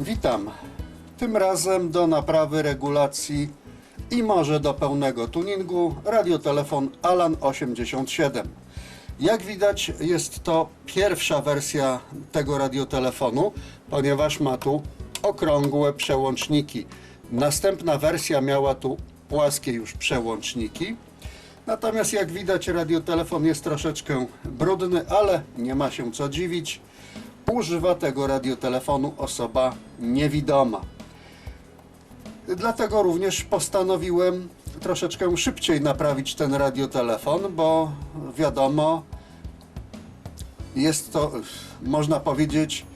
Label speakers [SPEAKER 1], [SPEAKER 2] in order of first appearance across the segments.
[SPEAKER 1] Witam. Tym razem do naprawy regulacji i może do pełnego tuningu radiotelefon Alan 87. Jak widać jest to pierwsza wersja tego radiotelefonu, ponieważ ma tu okrągłe przełączniki. Następna wersja miała tu płaskie już przełączniki. Natomiast jak widać radiotelefon jest troszeczkę brudny, ale nie ma się co dziwić. Używa tego radiotelefonu osoba niewidoma. Dlatego również postanowiłem troszeczkę szybciej naprawić ten radiotelefon, bo wiadomo, jest to, można powiedzieć,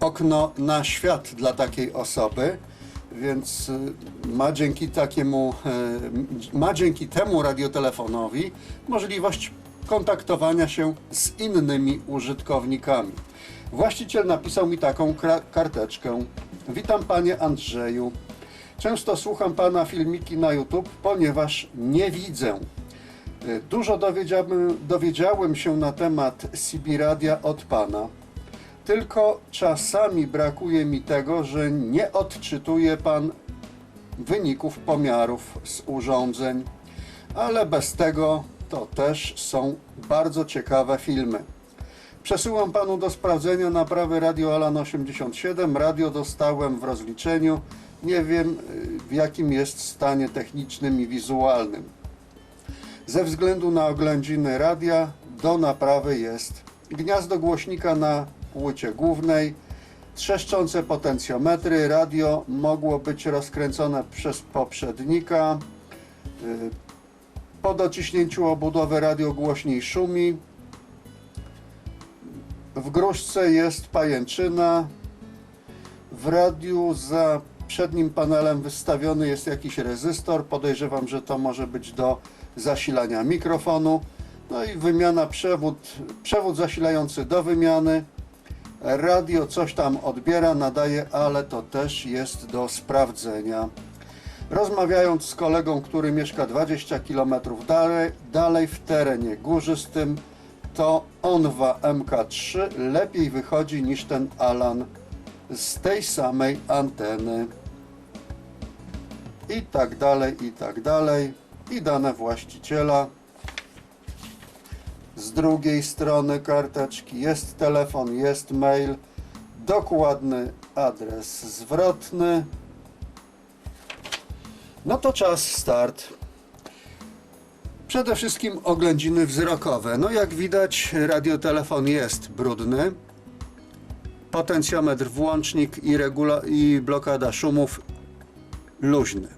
[SPEAKER 1] okno na świat dla takiej osoby, więc y, ma dzięki takiemu, y, ma dzięki temu radiotelefonowi możliwość kontaktowania się z innymi użytkownikami. Właściciel napisał mi taką karteczkę. Witam panie Andrzeju. Często słucham pana filmiki na YouTube, ponieważ nie widzę. Y, Dużo dowiedziałem, dowiedziałem się na temat CB Radia od pana. Tylko czasami brakuje mi tego, że nie odczytuje pan wyników pomiarów z urządzeń, ale bez tego to też są bardzo ciekawe filmy. Przesyłam panu do sprawdzenia naprawy Radio Alan 87. Radio dostałem w rozliczeniu. Nie wiem w jakim jest stanie technicznym i wizualnym. Ze względu na oględziny radia do naprawy jest gniazdo głośnika na płycie głównej, trzeszczące potencjometry, radio mogło być rozkręcone przez poprzednika. Y, Po dociśnięciu obudowy radio głośniej szumi. W gruszce jest pajęczyna. W radiu za przednim panelem wystawiony jest jakiś rezystor. Podejrzewam, że to może być do zasilania mikrofonu. No i wymiana przewód, przewód zasilający do wymiany. Radio coś tam odbiera, nadaje, ale to też jest do sprawdzenia. Rozmawiając z kolegą, który mieszka 20 km dalej, dalej w terenie górzystym, to Onwa MK3 lepiej wychodzi niż ten Alan z tej samej anteny. I tak dalej, i tak dalej. I dane właściciela. Z drugiej strony karteczki jest telefon, jest mail, dokładny adres zwrotny. No to czas start. Przede wszystkim oględziny wzrokowe. No jak widać radiotelefon jest brudny. Potencjometr, włącznik i, regula i blokada szumów luźny.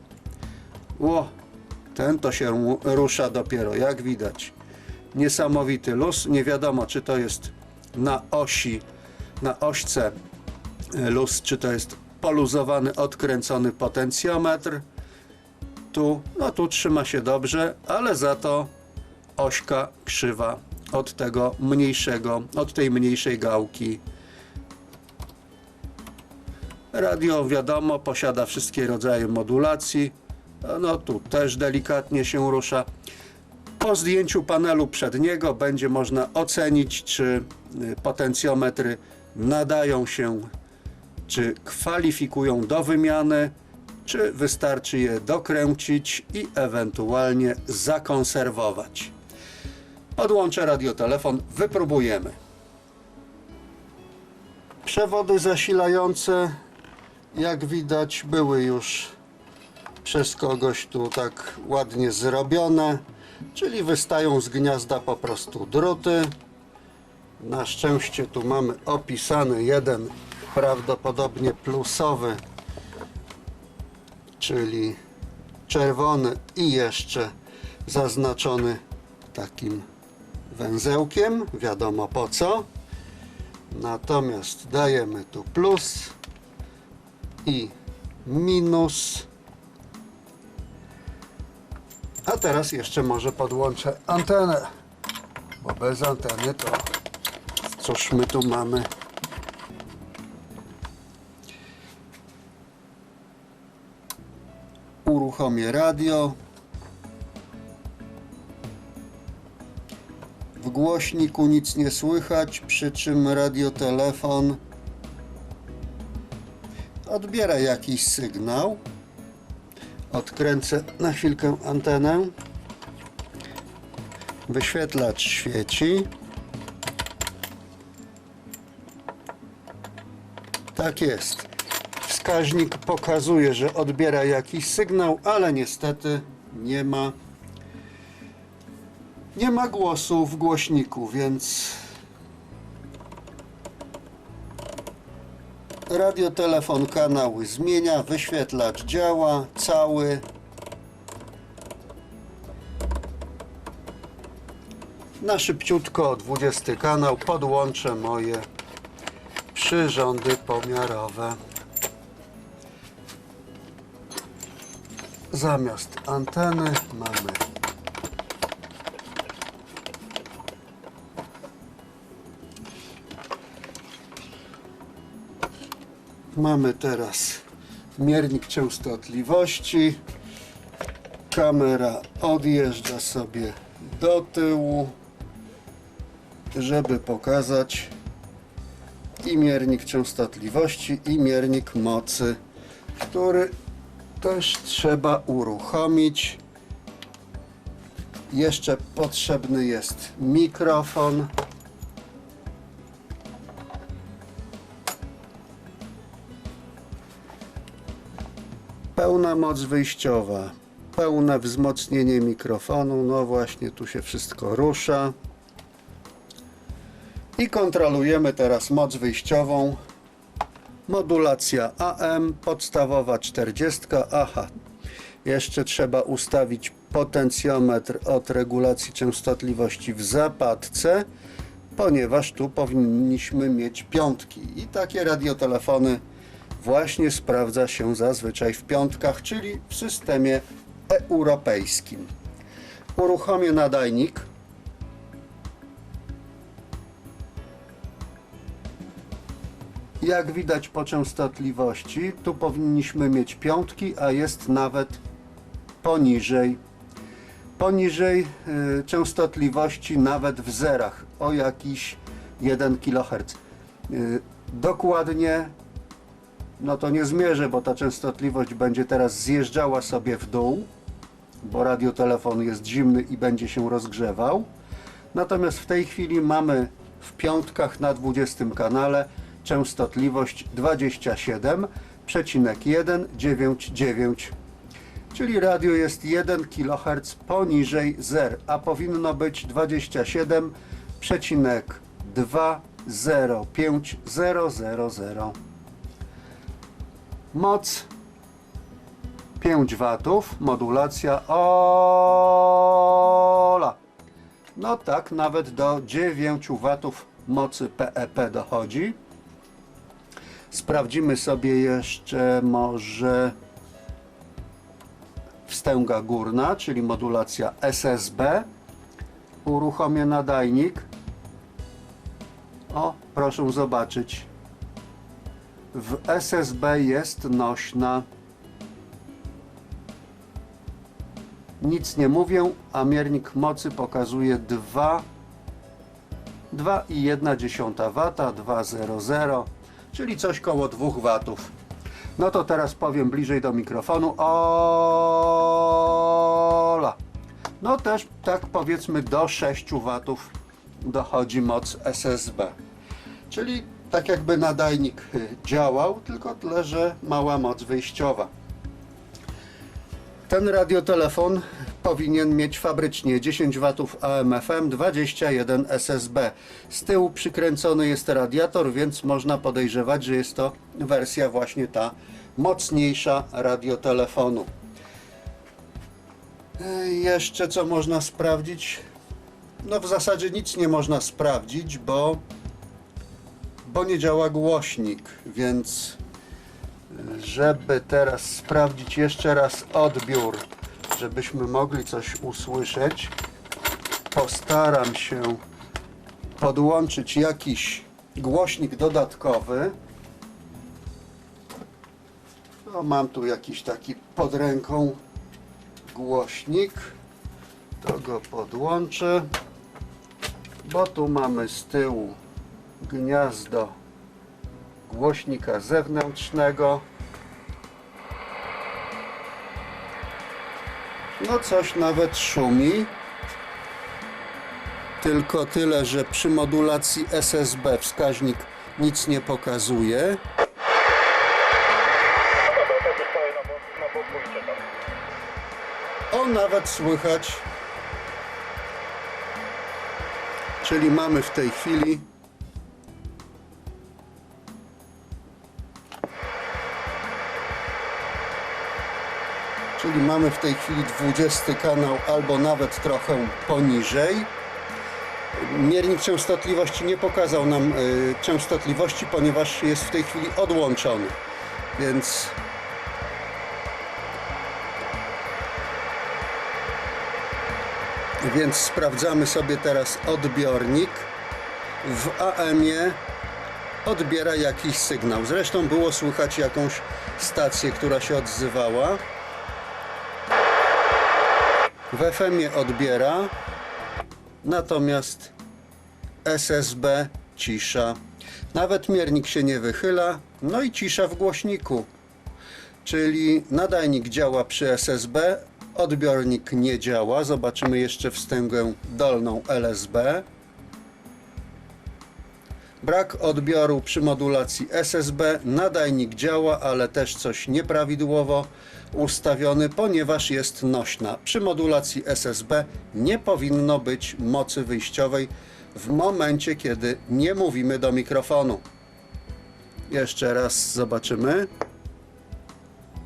[SPEAKER 1] Ło, ten to się rusza dopiero, jak widać. Niesamowity luz. Nie wiadomo, czy to jest na osi, na ośce e, luz, czy to jest poluzowany, odkręcony potencjometr. Tu, no tu trzyma się dobrze, ale za to ośka krzywa od tego mniejszego, od tej mniejszej gałki. Radio wiadomo posiada wszystkie rodzaje modulacji. No tu też delikatnie się rusza. Po zdjęciu panelu przedniego będzie można ocenić, czy y, potencjometry nadają się, czy kwalifikują do wymiany, czy wystarczy je dokręcić i ewentualnie zakonserwować. Podłączę radiotelefon, wypróbujemy. Przewody zasilające, jak widać, były już przez kogoś tu tak ładnie zrobione, czyli wystają z gniazda po prostu druty. Na szczęście tu mamy opisany jeden prawdopodobnie plusowy, czyli czerwony i jeszcze zaznaczony takim węzełkiem, wiadomo po co. Natomiast dajemy tu plus i minus. A teraz jeszcze może podłączę antenę, bo bez anteny to cóż my tu mamy? uruchomię radio. W głośniku nic nie słychać, przy czym radiotelefon odbiera jakiś sygnał. Odkręcę na chwilkę antenę. Wyświetlacz świeci. Tak jest. Wskaźnik pokazuje, że odbiera jakiś sygnał, ale niestety nie ma nie ma głosu w głośniku, więc radiotelefon kanały zmienia, wyświetlacz działa cały. Na szybciutko 20 kanał podłączę moje przyrządy pomiarowe. Zamiast anteny mamy Mamy teraz miernik częstotliwości. Kamera odjeżdża sobie do tyłu, żeby pokazać i miernik częstotliwości, i miernik mocy, który też trzeba uruchomić. Jeszcze potrzebny jest mikrofon. Moc wyjściowa, pełne wzmocnienie mikrofonu. No właśnie, tu się wszystko rusza. I kontrolujemy teraz moc wyjściową. Modulacja AM, podstawowa 40. Aha, jeszcze trzeba ustawić potencjometr od regulacji częstotliwości w zapadce, ponieważ tu powinniśmy mieć piątki. I takie radiotelefony właśnie sprawdza się zazwyczaj w piątkach, czyli w systemie europejskim. Uruchomię nadajnik. Jak widać po częstotliwości, tu powinniśmy mieć piątki, a jest nawet poniżej. Poniżej y, częstotliwości nawet w zerach o jakiś 1 kHz. Y, dokładnie no to nie zmierzę, bo ta częstotliwość będzie teraz zjeżdżała sobie w dół, bo radiotelefon jest zimny i będzie się rozgrzewał. Natomiast w tej chwili mamy w piątkach na 20 kanale częstotliwość 27,199 czyli radio jest 1 kHz poniżej zer, a powinno być 27,20500. Moc 5 watów, modulacja OLA. No tak, nawet do 9 watów mocy PEP dochodzi. Sprawdzimy sobie jeszcze może wstęga górna, czyli modulacja SSB. Uruchomię nadajnik. O, proszę zobaczyć. W SSB jest nośna. Nic nie mówię, a miernik mocy pokazuje 2 2,1 W, 2,00, czyli coś koło 2 W. No to teraz powiem bliżej do mikrofonu. Ola. No też tak powiedzmy do 6 W dochodzi moc SSB. Czyli tak jakby nadajnik y, działał, tylko tyle, że mała moc wyjściowa. Ten radiotelefon powinien mieć fabrycznie 10 W AM/FM, 21 SSB. Z tyłu przykręcony jest radiator, więc można podejrzewać, że jest to wersja właśnie ta mocniejsza radiotelefonu. Y, Jeszcze co można sprawdzić? No w zasadzie nic nie można sprawdzić, bo bo nie działa głośnik, więc y, żeby teraz sprawdzić jeszcze raz odbiór, żebyśmy mogli coś usłyszeć, postaram się podłączyć jakiś głośnik dodatkowy. Mam tu jakiś taki pod ręką głośnik. To go podłączę. Bo tu mamy z tyłu gniazdo głośnika zewnętrznego. No coś nawet szumi. Tylko tyle, że przy modulacji SSB wskaźnik nic nie pokazuje. O, nawet słychać. Czyli mamy w tej chwili Czyli mamy w tej chwili 20 kanał albo nawet trochę poniżej. Miernik częstotliwości nie pokazał nam y, częstotliwości, ponieważ jest w tej chwili odłączony. Więc Więc sprawdzamy sobie teraz odbiornik. W AM-ie odbiera jakiś sygnał. Zresztą było słychać jakąś stację, która się odzywała. W FM-ie odbiera, natomiast SSB cisza. Nawet miernik się nie wychyla, no i cisza w głośniku. Czyli nadajnik działa przy SSB, odbiornik nie działa. Zobaczymy jeszcze wstęgę dolną LSB. Brak odbioru przy modulacji SSB. Nadajnik działa, ale też coś nieprawidłowo ustawiony, ponieważ jest nośna. Przy modulacji SSB nie powinno być mocy wyjściowej w momencie, kiedy nie mówimy do mikrofonu. Jeszcze raz zobaczymy.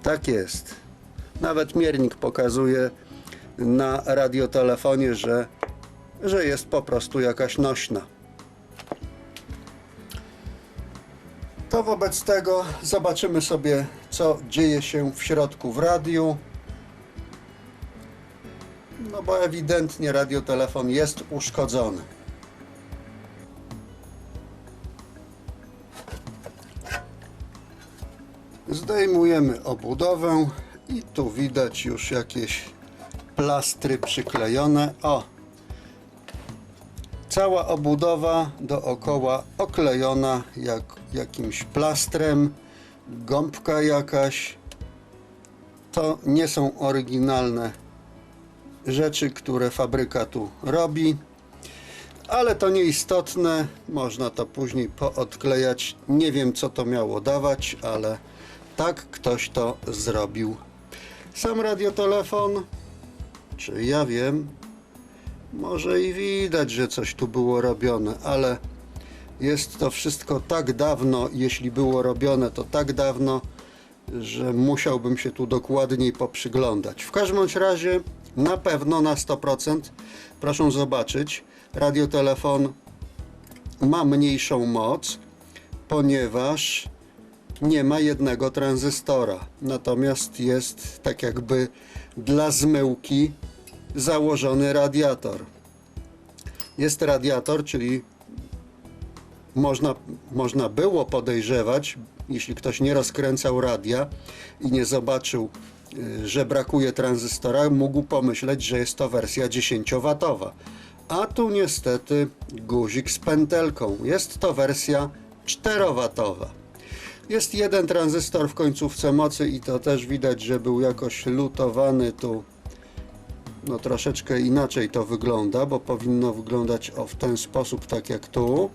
[SPEAKER 1] Tak jest. Nawet miernik pokazuje na radiotelefonie, że, że jest po prostu jakaś nośna. To wobec tego zobaczymy sobie, co dzieje się w środku w radiu. No bo ewidentnie radiotelefon jest uszkodzony. Zdejmujemy obudowę i tu widać już jakieś plastry przyklejone. O! Cała obudowa dookoła oklejona jak, jakimś plastrem, gąbka jakaś. To nie są oryginalne rzeczy, które fabryka tu robi, ale to nieistotne. Można to później poodklejać. Nie wiem, co to miało dawać, ale tak ktoś to zrobił. Sam radiotelefon, czy ja wiem, może i widać, że coś tu było robione, ale jest to wszystko tak dawno, jeśli było robione, to tak dawno, że musiałbym się tu dokładniej poprzyglądać. W każdym bądź razie, na pewno na 100%, proszę zobaczyć, radiotelefon ma mniejszą moc, ponieważ nie ma jednego tranzystora. Natomiast jest tak jakby dla zmyłki założony radiator. Jest radiator, czyli można, można było podejrzewać, jeśli ktoś nie rozkręcał radia i nie zobaczył, y, że brakuje tranzystora, mógł pomyśleć, że jest to wersja 10W. A tu niestety guzik z pętelką. Jest to wersja 4W. Jest jeden tranzystor w końcówce mocy i to też widać, że był jakoś lutowany tu. No troszeczkę inaczej to wygląda, bo powinno wyglądać o w ten sposób, tak jak tu.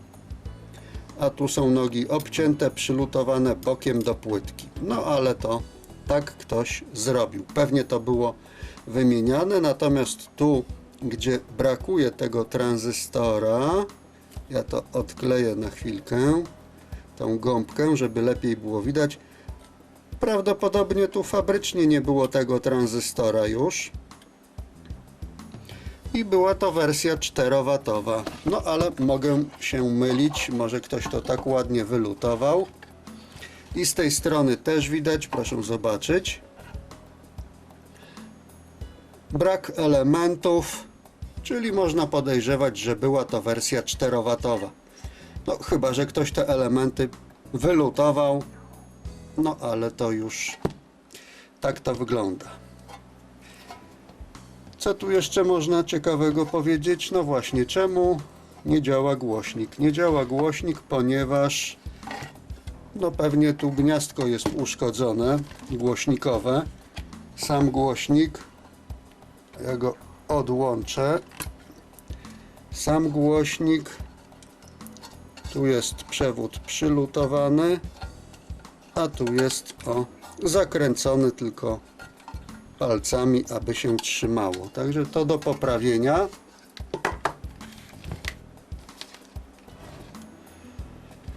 [SPEAKER 1] A tu są nogi obcięte, przylutowane bokiem do płytki. No ale to tak ktoś zrobił. Pewnie to było wymieniane, natomiast tu, gdzie brakuje tego tranzystora, ja to odkleję na chwilkę tą gąbkę, żeby lepiej było widać. Prawdopodobnie tu fabrycznie nie było tego tranzystora już. I była to wersja 4W. No ale mogę się mylić, może ktoś to tak ładnie wylutował. I z tej strony też widać, proszę zobaczyć. Brak elementów, czyli można podejrzewać, że była to wersja 4W. No chyba, że ktoś te elementy wylutował. No ale to już tak to wygląda. Co tu jeszcze można ciekawego powiedzieć? No właśnie, czemu nie działa głośnik? Nie działa głośnik, ponieważ no pewnie tu gniazdko jest uszkodzone, głośnikowe. Sam głośnik, ja go odłączę. Sam głośnik, tu jest przewód przylutowany, a tu jest o zakręcony tylko palcami, aby się trzymało. Także to do poprawienia.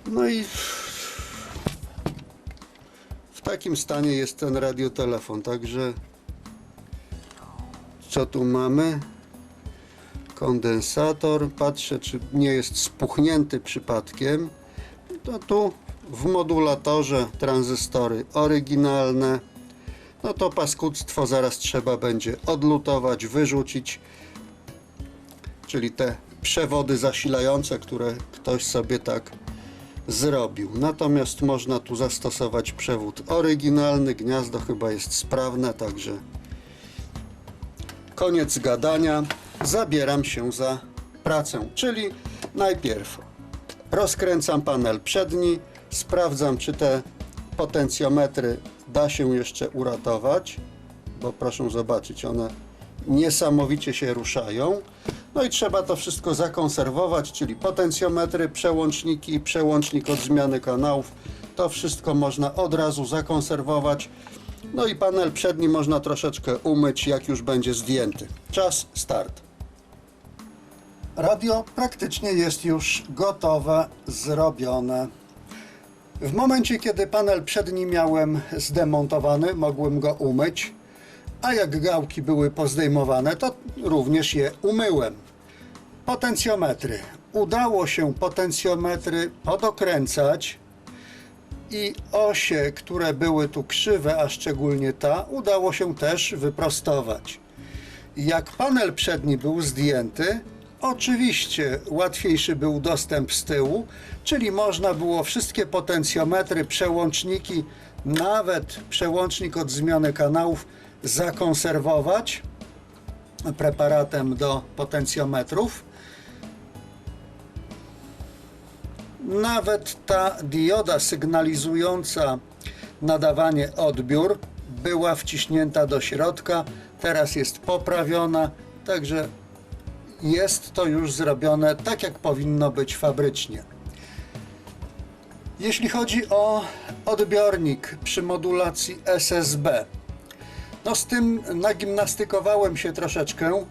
[SPEAKER 1] No i w takim stanie jest ten radiotelefon. Także co tu mamy? Kondensator. Patrzę, czy nie jest spuchnięty przypadkiem. To tu w modulatorze tranzystory oryginalne. No to paskudztwo zaraz trzeba będzie odlutować, wyrzucić. Czyli te przewody zasilające, które ktoś sobie tak zrobił. Natomiast można tu zastosować przewód oryginalny. Gniazdo chyba jest sprawne, także koniec gadania. Zabieram się za pracę. Czyli najpierw rozkręcam panel przedni, sprawdzam czy te potencjometry da się jeszcze uratować, bo proszę zobaczyć, one niesamowicie się ruszają. No i trzeba to wszystko zakonserwować, czyli potencjometry, przełączniki, przełącznik od zmiany kanałów. To wszystko można od razu zakonserwować. No i panel przedni można troszeczkę umyć, jak już będzie zdjęty. Czas start. Radio praktycznie jest już gotowe, zrobione. W momencie, kiedy panel przedni miałem zdemontowany, mogłem go umyć, a jak gałki były pozdejmowane, to również je umyłem. Potencjometry. Udało się potencjometry podokręcać i osie, które były tu krzywe, a szczególnie ta, udało się też wyprostować. Jak panel przedni był zdjęty, oczywiście łatwiejszy był dostęp z tyłu, czyli można było wszystkie potencjometry, przełączniki, nawet przełącznik od zmiany kanałów zakonserwować preparatem do potencjometrów. Nawet ta dioda sygnalizująca nadawanie odbiór była wciśnięta do środka, teraz jest poprawiona, także jest to już zrobione tak, jak powinno być fabrycznie. Jeśli chodzi o odbiornik przy modulacji SSB, no z tym nagimnastykowałem się troszeczkę,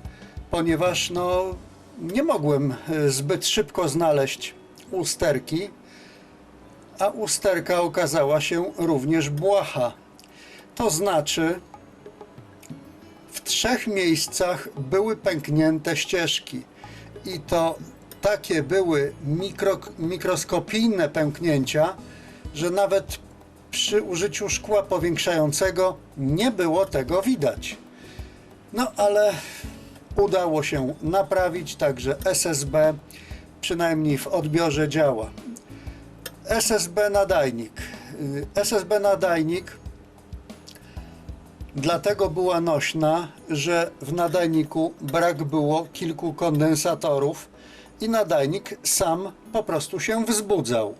[SPEAKER 1] ponieważ no nie mogłem e, zbyt szybko znaleźć usterki, a usterka okazała się również błaha. To znaczy, trzech miejscach były pęknięte ścieżki i to takie były mikro, mikroskopijne pęknięcia, że nawet przy użyciu szkła powiększającego nie było tego widać. No ale udało się naprawić, także SSB przynajmniej w odbiorze działa. SSB nadajnik. Y, SSB nadajnik dlatego była nośna, że w nadajniku brak było kilku kondensatorów i nadajnik sam po prostu się wzbudzał.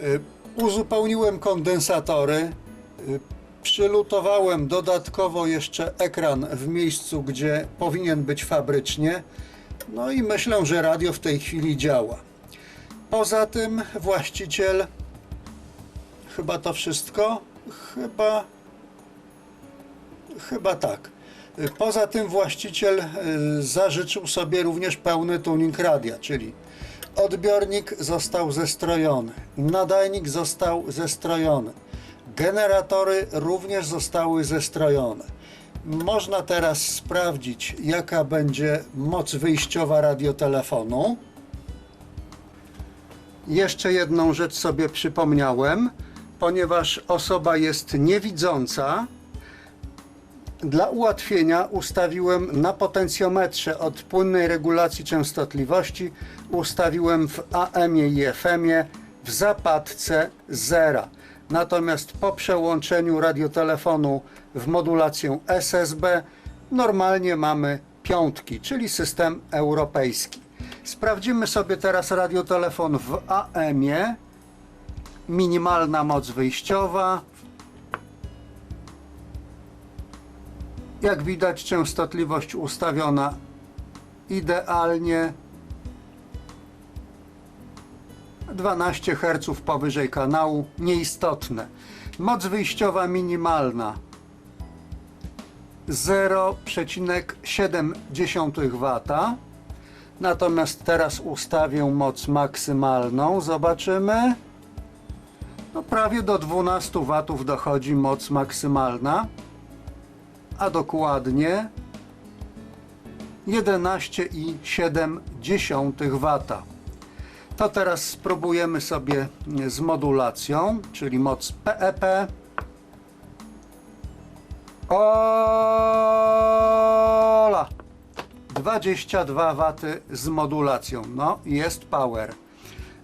[SPEAKER 1] Y, Uzupełniłem kondensatory, y, przylutowałem dodatkowo jeszcze ekran w miejscu, gdzie powinien być fabrycznie. No i myślę, że radio w tej chwili działa. Poza tym właściciel, chyba to wszystko, chyba, chyba tak. Poza tym właściciel y, zażyczył sobie również pełny tuning radia, czyli odbiornik został zestrojony, nadajnik został zestrojony, generatory również zostały zestrojone. Można teraz sprawdzić, jaka będzie moc wyjściowa radiotelefonu. Jeszcze jedną rzecz sobie przypomniałem, ponieważ osoba jest niewidząca. Dla ułatwienia ustawiłem na potencjometrze od płynnej regulacji częstotliwości ustawiłem w AM i FM w zapadce zera. Natomiast po przełączeniu radiotelefonu w modulację SSB normalnie mamy piątki, czyli system europejski. Sprawdzimy sobie teraz radiotelefon w AM-ie. Minimalna moc wyjściowa. Jak widać częstotliwość ustawiona idealnie. 12 Hz powyżej kanału, nieistotne. Moc wyjściowa minimalna 0,7 W. Natomiast teraz ustawię moc maksymalną. Zobaczymy. No prawie do 12 W dochodzi moc maksymalna, a dokładnie 11,7 W. To teraz spróbujemy sobie z modulacją, czyli moc PEP. Ola! 22 W z modulacją. No, jest power.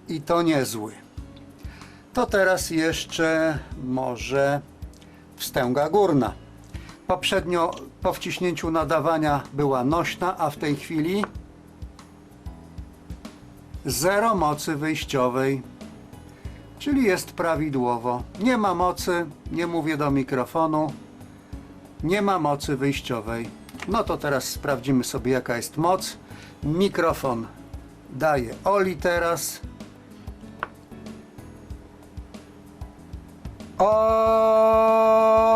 [SPEAKER 1] I to niezły. To teraz jeszcze może wstęga górna. Poprzednio po wciśnięciu nadawania była nośna, a w tej chwili zero mocy wyjściowej, czyli jest prawidłowo. Nie ma mocy, nie mówię do mikrofonu, nie ma mocy wyjściowej. No to teraz sprawdzimy sobie jaka jest moc. Mikrofon daje Oli teraz. Ola!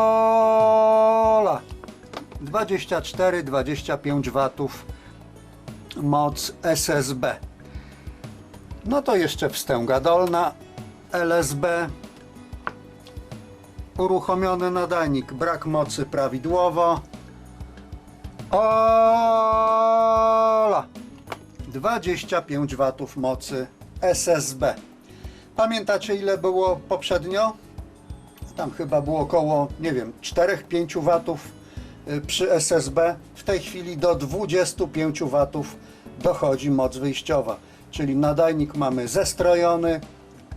[SPEAKER 1] 24-25 watów moc SSB. No to jeszcze wstęga dolna LSB. Uruchomiony nadajnik, brak mocy prawidłowo. Ola! 25 watów mocy SSB. Pamiętacie ile było poprzednio? Tam chyba było około, nie wiem, 4-5 watów przy SSB. W tej chwili do 25 watów dochodzi moc wyjściowa. Czyli nadajnik mamy zestrojony,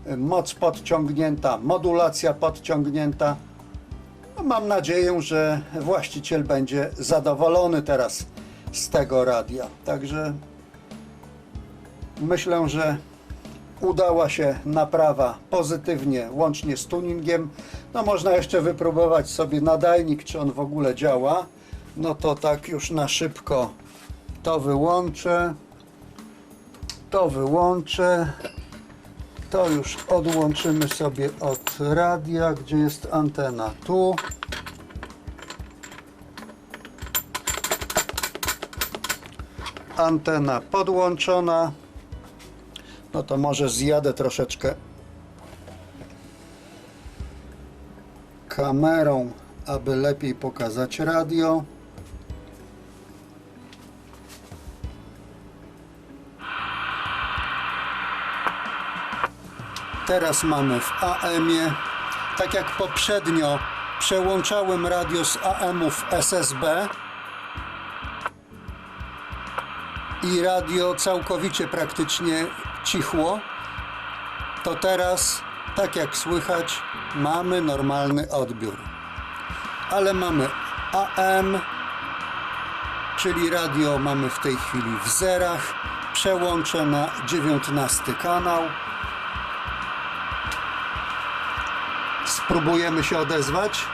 [SPEAKER 1] y, moc podciągnięta, modulacja podciągnięta. No, mam nadzieję, że właściciel będzie zadowolony teraz z tego radia. Także myślę, że udała się naprawa pozytywnie, łącznie z tuningiem. No można jeszcze wypróbować sobie nadajnik, czy on w ogóle działa. No to tak już na szybko to wyłączę. To wyłączę. To już odłączymy sobie od radia, gdzie jest antena. Tu. Antena podłączona. No to może zjadę troszeczkę kamerą, aby lepiej pokazać radio. Teraz mamy w AM-ie. Tak jak poprzednio przełączałem radio z AM-ów SSB i radio całkowicie praktycznie cichło, to teraz, tak jak słychać, mamy normalny odbiór. Ale mamy AM, czyli radio mamy w tej chwili w zerach. Przełączę na 19 kanał. Spróbujemy się odezwać.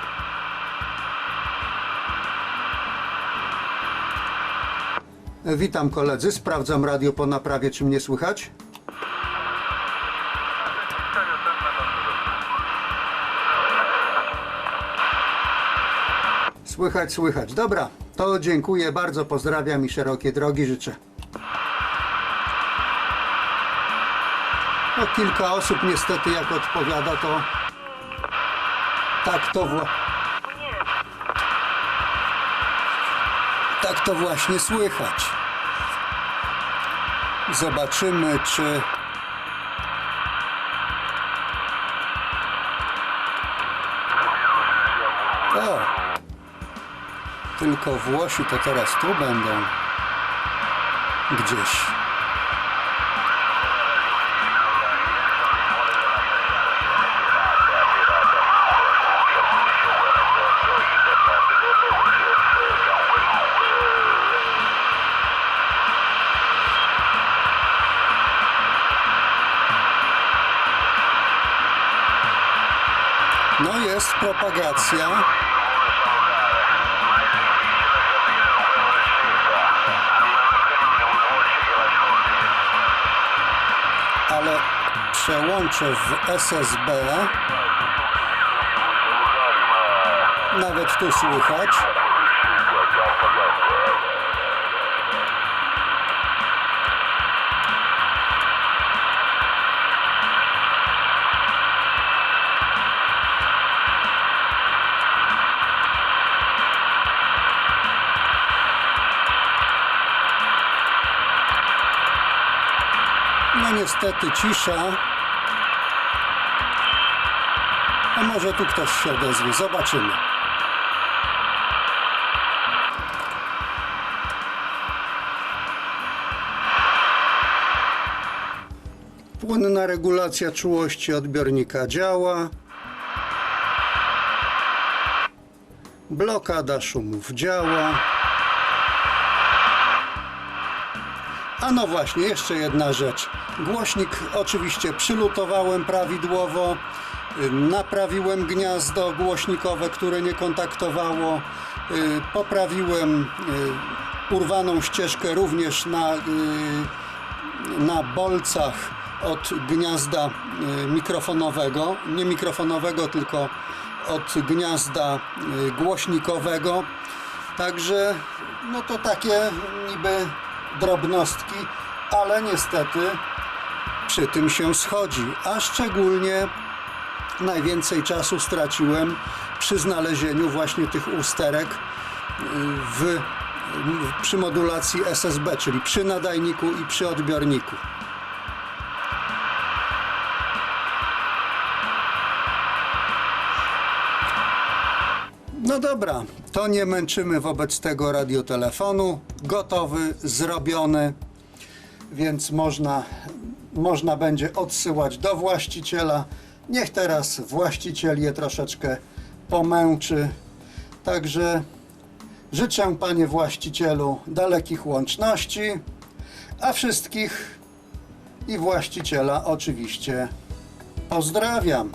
[SPEAKER 1] Witam koledzy, sprawdzam radio po naprawie, czy mnie słychać. Słychać, słychać. Dobra, to dziękuję bardzo, pozdrawiam i szerokie drogi życzę. No kilka osób niestety jak odpowiada to tak to wła... Tak to właśnie słychać. Zobaczymy czy tylko Włosi, to teraz tu będą gdzieś. No jest propagacja przełączę w SSB. Nawet tu słychać. No niestety cisza. Może tu ktoś się odezwie. Zobaczymy. Płynna regulacja czułości odbiornika działa. Blokada szumów działa. A no właśnie, jeszcze jedna rzecz. Głośnik oczywiście przylutowałem prawidłowo, naprawiłem gniazdo głośnikowe, które nie kontaktowało, y, poprawiłem y, urwaną ścieżkę również na, y, na bolcach od gniazda mikrofonowego, nie mikrofonowego, tylko od gniazda głośnikowego. Także no to takie niby drobnostki, ale niestety przy tym się schodzi, a szczególnie najwięcej czasu straciłem przy znalezieniu właśnie tych usterek y, w, w, przy modulacji SSB, czyli przy nadajniku i przy odbiorniku. No dobra, to nie męczymy wobec tego radiotelefonu. Gotowy, zrobiony, więc można, można będzie odsyłać do właściciela. Niech teraz właściciel je troszeczkę pomęczy. Także życzę panie właścicielu dalekich łączności, a wszystkich i właściciela oczywiście pozdrawiam.